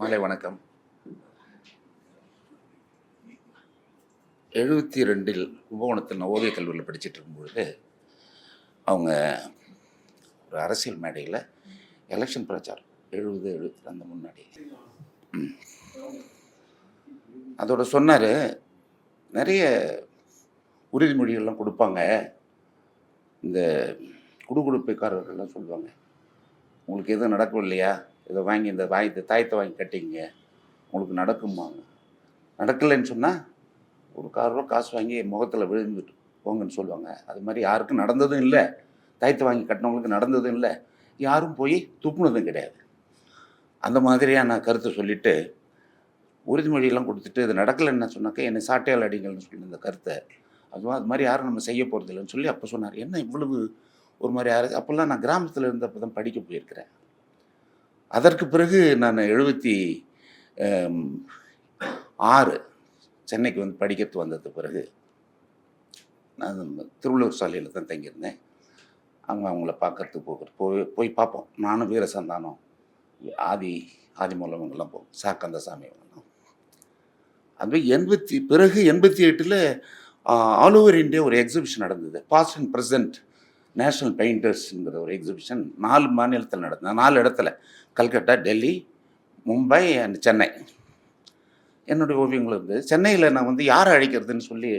மாலை வணக்கம். எழுபத்தி ரெண்டில் கும்பகோணத்தில் நான் ஓவியக் கல்லூரியில் படிச்சுட்டு இருக்கும்பொழுது அவங்க ஒரு அரசியல் மேடையில் எலெக்ஷன் பிரச்சாரம் எழுபது எழுபத்தி அந்த முன்னாடி. அதோட சொன்னார் நிறைய உறுதிமொழிகள்லாம் கொடுப்பாங்க. இந்த குடுகுடுப்பைக்காரர்கள்லாம் சொல்லுவாங்க. உங்களுக்கு எதுவும் நடக்கும் இல்லையா இதை வாங்கி இந்த வாய் இந்த தாயத்தை வாங்கி கட்டிங்க உங்களுக்கு நடக்குமாங்க நடக்கலைன்னு சொன்னால் ஒரு கார் ரூபா காசு வாங்கி முகத்தில் விழுந்துட்டு போங்கன்னு சொல்லுவாங்க. அது மாதிரி யாருக்கும் நடந்ததும் இல்லை. தாயத்தை வாங்கி கட்டினவங்களுக்கு நடந்ததும் இல்லை. யாரும் போய் துப்புனதும் கிடையாது. அந்த மாதிரியான கருத்தை சொல்லிவிட்டு உறுதிமொழியெல்லாம் கொடுத்துட்டு இது நடக்கலைன்னு சொன்னாக்க என்னை சாட்டையால் அடிங்கள்னு சொல்லி இந்த கருத்தை அதுவும் அது மாதிரி யாரும் நம்ம செய்ய போகிறது இல்லைன்னு சொல்லி அப்போ சொன்னார். என்ன இவ்வளவு ஒரு மாதிரி யாரு? அப்போல்லாம் நான் கிராமத்தில் இருந்தப்போ தான் படிக்க போயிருக்கிறேன். அதற்கு பிறகு நான் எழுபத்தி ஆறு சென்னைக்கு வந்து படிக்கிறது வந்தது பிறகு நான் திருவள்ளூர் சாலையில் தான் தங்கியிருந்தேன். அவங்க அவங்கள பார்க்கறதுக்கு போகிறது போய் போய் பார்ப்போம். நானும் வீர சந்தானம் ஆதி ஆதி மூலவங்கெல்லாம் போவோம். சாக்கந்தசாமி அவங்கெல்லாம் அது எண்பத்தி பிறகு எண்பத்தி எட்டில் ஆல் ஓவர் இந்தியா ஒரு எக்ஸிபிஷன் நடந்தது. பாஸ்ட் அண்ட் ப்ரெசன்ட் நேஷ்னல் பெயிண்டர்ஸுங்கிற ஒரு எக்ஸிபிஷன் நாலு மாநிலத்தில் நடந்தது. நாலு இடத்துல. கல்கட்டா டெல்லி மும்பை அண்ட் சென்னை. என்னுடைய ஓவியங்கள் இருந்தது சென்னையில் நான் வந்து யாரை அழைக்கிறதுன்னு சொல்லி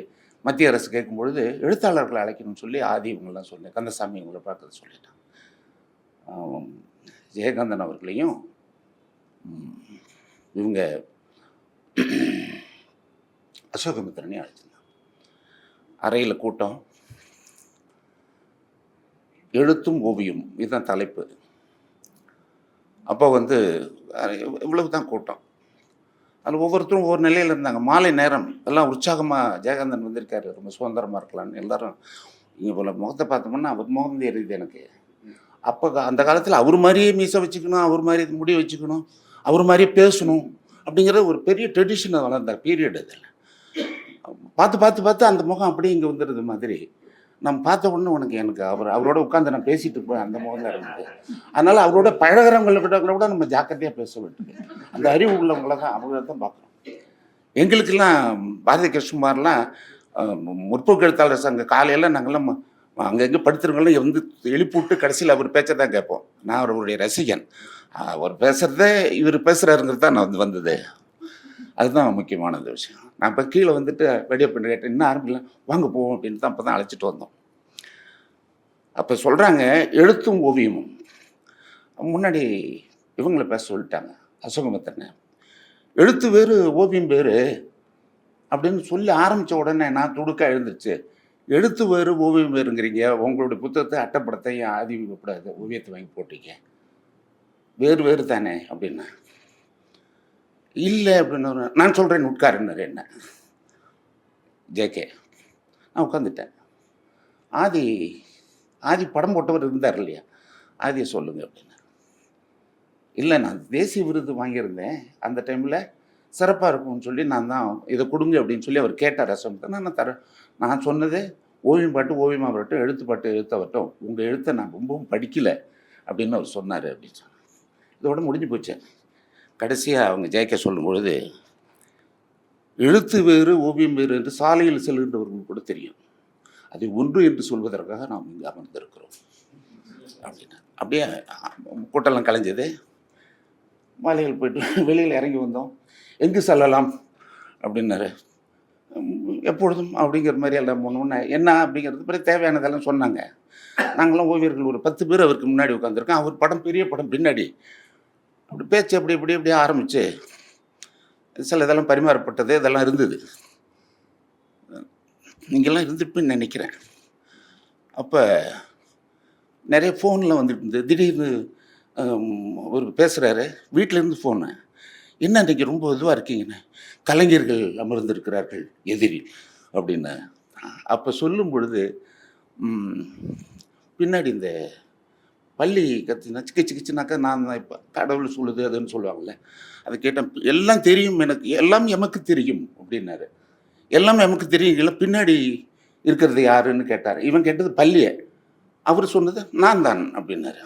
மத்திய அரசு கேட்கும்பொழுது எழுத்தாளர்களை அழைக்கணும்னு சொல்லி ஆதி இவங்களாம் சொன்னேன் கந்தசாமி இவங்களை பார்க்கறது சொல்லிட்டான் ஜெயகாந்தன் அவர்களையும் இவங்க அசோகமித்திரனையும் அழைச்சிருந்தேன் அறையில் கூட்டம். எழுத்தும் ஓவியம். இதுதான் தலைப்பு. அப்போ வந்து இவ்வளவு தான் கூட்டம். அதில் ஒவ்வொருத்தரும் ஒவ்வொரு நிலையில் இருந்தாங்க. மாலை நேரம். எல்லாம் உற்சாகமாக ஜெயகாந்தன் வந்திருக்காரு. ரொம்ப சுதந்திரமாக இருக்கலாம்னு எல்லாரும் இங்கே போல் முகத்தை பார்த்தோம்னா அவர் முகம் தெரியுது எனக்கு. அப்போ அந்த காலத்தில் அவர் மாதிரியே மீசை வச்சுக்கணும் அவர் மாதிரி முடி வச்சுக்கணும் அவர் மாதிரியே பேசணும் அப்படிங்கிற ஒரு பெரிய ட்ரெடிஷனை வளர்ந்த பீரியட் அதில் பார்த்து பார்த்து பார்த்து அந்த முகம் அப்படியே இங்கே வந்துடுது மாதிரி. நம்ம பார்த்த உடனே உனக்கு எனக்கு அவர் அவரோட உட்காந்து நான் பேசிட்டு போய் அந்த முகம் தான் இருந்தது அதனால அவரோட பழகிறவங்களை கூட கூட நம்ம ஜாக்கிரதையாக பேச வேண்டியது அந்த அறிவு உள்ளவங்கள தான் அவங்கள தான் பார்க்குறோம் எங்களுக்கெல்லாம் பாரதி கிருஷ்ணகுமார்லாம் முற்போக்கு எழுத்தாளர் சங்க காலையில் நாங்கள்லாம் அங்கங்கே படுத்துறவங்களாம் வந்து எழுப்பி விட்டு கடைசியில் அவர் பேச்சை தான் கேட்போம். நான் அவருடைய ரசிகன். அவர் பேசுகிறதே இவர் பேசுகிறாருங்கிறது தான் நான் வந்து வந்தது. அதுதான் முக்கியமானது விஷயம். நான் இப்போ கீழே வந்துட்டு வெடிய பண்ணி கேட்டேன் இன்னும் ஆரம்பிக்கலாம் வாங்க போவோம் அப்படின்னு தான் அப்போ தான் அழைச்சிட்டு வந்தோம். அப்போ சொல்கிறாங்க எழுத்தும் ஓவியமும். முன்னாடி இவங்களை பேச சொல்லிட்டாங்க அசோகமத்தனை. எழுத்து வேறு ஓவியம் வேறு அப்படின்னு சொல்லி ஆரம்பித்த உடனே நான் துடுக்கா எழுந்துருச்சு. எழுத்து வேறு ஓவியம் வேறுங்கிறீங்க. உங்களுடைய புத்தகத்தை அட்டப்படத்தையும் ஏன் ஆதி கூடாது ஓவியத்தை வாங்கி போட்டீங்க. வேறு வேறு தானே அப்படின்னா. இல்லை அப்படின்னு நான் சொல்கிறேன் உட்காருன்னாரு என்ன? ஜேகே நான் உட்காந்துட்டேன் ஆதி ஆதி படம் போட்டவர் இருந்தார் இல்லையா? ஆதியை சொல்லுங்கள் அப்படின்னு. இல்லை நான் தேசிய விருது வாங்கியிருந்தேன். அந்த டைமில் சிறப்பாக இருக்கும்னு சொல்லி நான் தான் இதை கொடுங்க அப்படின்னு சொல்லி அவர் கேட்டார் ரசம் நான் தரேன் நான் சொன்னது ஓவியம் பாட்டு ஓவியமாக வரட்டும் எழுத்து பாட்டு எழுத்த வரட்டும். உங்கள் எழுத்தை நான் ரொம்பவும் படிக்கலை அப்படின்னு அவர் சொன்னார் அப்படின்னு சொன்னார். இதோட முடிஞ்சு போச்சேன் கடைசியாக அவங்க ஜெயிக்க சொல்லும் பொழுது எழுத்து வேறு ஓவியம் வேறு என்று சாலையில் செல்கின்றவர்கள் கூட தெரியும். அதை ஒன்று என்று சொல்வதற்காக நாம் இங்கு அமர்ந்திருக்கிறோம். அப்படின்னா அப்படியே கூட்டம்லாம் கலைஞ்சது. மாலைகள் போயிட்டு வெளியில் இறங்கி வந்தோம். எங்கு செல்லலாம்? அப்படின்னாரு. எப்பொழுதும் அப்படிங்கிற மாதிரி எல்லாம் ஒன்று என்ன? அப்படிங்கிறது பிறகு தேவையானதெல்லாம் சொன்னாங்க. நாங்களாம் ஓவியர்கள் ஒரு பத்து பேர் அவருக்கு முன்னாடி உட்காந்துருக்கோம் அவர் படம் பெரிய படம் பின்னாடி. அப்படி பேச்சு அப்படி இப்படி இப்படி ஆரம்பித்து சில இதெல்லாம் பரிமாறப்பட்டது இதெல்லாம் இருந்தது. நீங்கள்லாம் இருந்துருப்பேன்னு நினைக்கிறேன். அப்போ நிறைய ஃபோனில் வந்துட்டு இருந்தது. திடீர்னு ஒரு பேசுகிறாரு வீட்டிலேருந்து ஃபோனு என்ன இன்றைக்கி ரொம்ப இதுவாக இருக்கீங்கண்ணே? கலைஞர்கள் அமர்ந்திருக்கிறார்கள் எதிரி. அப்படின்னு. அப்போ சொல்லும் பொழுது பின்னாடி இந்த பள்ளி கத்தினா சிக்கு சிக்கிச்சுனாக்கா நான் தான் இப்போ கடவுள் சொல்லுது அதுன்னு சொல்லுவாங்கள்ல அதை கேட்டேன் எல்லாம் தெரியும் எனக்கு எல்லாம் எமக்கு தெரியும் அப்படின்னாரு. எல்லாம் எமக்கு தெரியுங்கள பின்னாடி இருக்கிறது யாருன்னு கேட்டார். இவன் கேட்டது பள்ளியை. அவர் சொன்னது நான் தான் அப்படின்னாரு.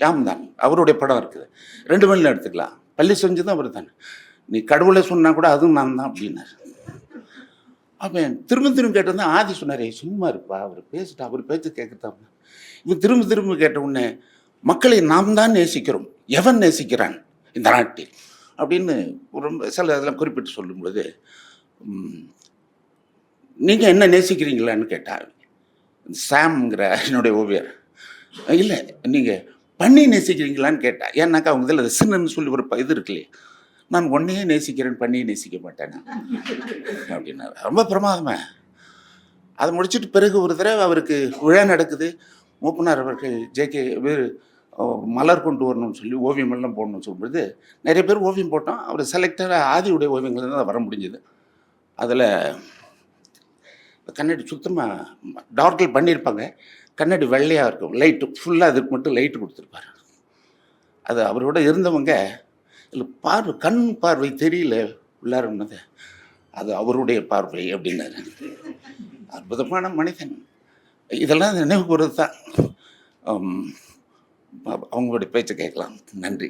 யாம் தான். அவருடைய படம் இருக்குது. ரெண்டு மணில எடுத்துக்கலாம். பள்ளி செஞ்சதும் அவர் தான். நீ கடவுளை சொன்னால் கூட அதுவும் நான் தான் அப்படின்னாரு. அவன் திரும்ப திரும்ப கேட்டது ஆதி சொன்னாரே சும்மா இருப்பா. அவர் பேசிட்டு அவர் பேச்சு கேட்கத்தான் இவன் திரும்ப திரும்ப கேட்ட உடனே மக்களை நாம் தான் நேசிக்கிறோம். எவன் நேசிக்கிறான் இந்த நாட்டில்? அப்படின்னு ரொம்ப சில இதெல்லாம் குறிப்பிட்டு சொல்லும் பொழுது நீங்கள் என்ன நேசிக்கிறீங்களான்னு கேட்டார் சாம்ங்கிற என்னுடைய ஓவியர் இல்லை நீங்கள் பண்ணி நேசிக்கிறீங்களான்னு கேட்டா ஏன்னாக்கா அவங்க இதில் சின்னன்னு சொல்லி ஒரு இது இருக்குல்லையே நான் ஒன்னையே நேசிக்கிறேன் பண்ணியே நேசிக்க மாட்டேன்? அப்படின்னா ரொம்ப பிரமாதமே. அதை முடிச்சுட்டு பிறகு ஒரு தடவை அவருக்கு விழா நடக்குது. மூப்பனார் அவர்கள் ஜேகே வேறு மலர் கொண்டு வரணும்னு சொல்லி ஓவியம் எல்லாம் போடணும்னு சொல்லும்போது நிறைய பேர் ஓவியம் போட்டோம் அவர் செலக்டடாக ஆதியுடைய ஓவியங்கள் தான் வர முடிஞ்சது. அதில் கண்ணாடி சுத்தமாக டார்க்கில் பண்ணியிருப்பாங்க. கண்ணாடி வெள்ளையாக இருக்கும். லைட்டு ஃபுல்லாக அதுக்கு மட்டும் லைட்டு கொடுத்துருப்பாரு. அது அவரோட இருந்தவங்க இல்லை பார்வை கண் பார்வை தெரியல உள்ளாருன்னது அது அவருடைய பார்வை அப்படின்னாரு. அற்புதமான மனிதன். இதெல்லாம் நினைவு கூறுறது தான் அவங்களுடைய பேச்சை கேட்கலாம். நன்றி.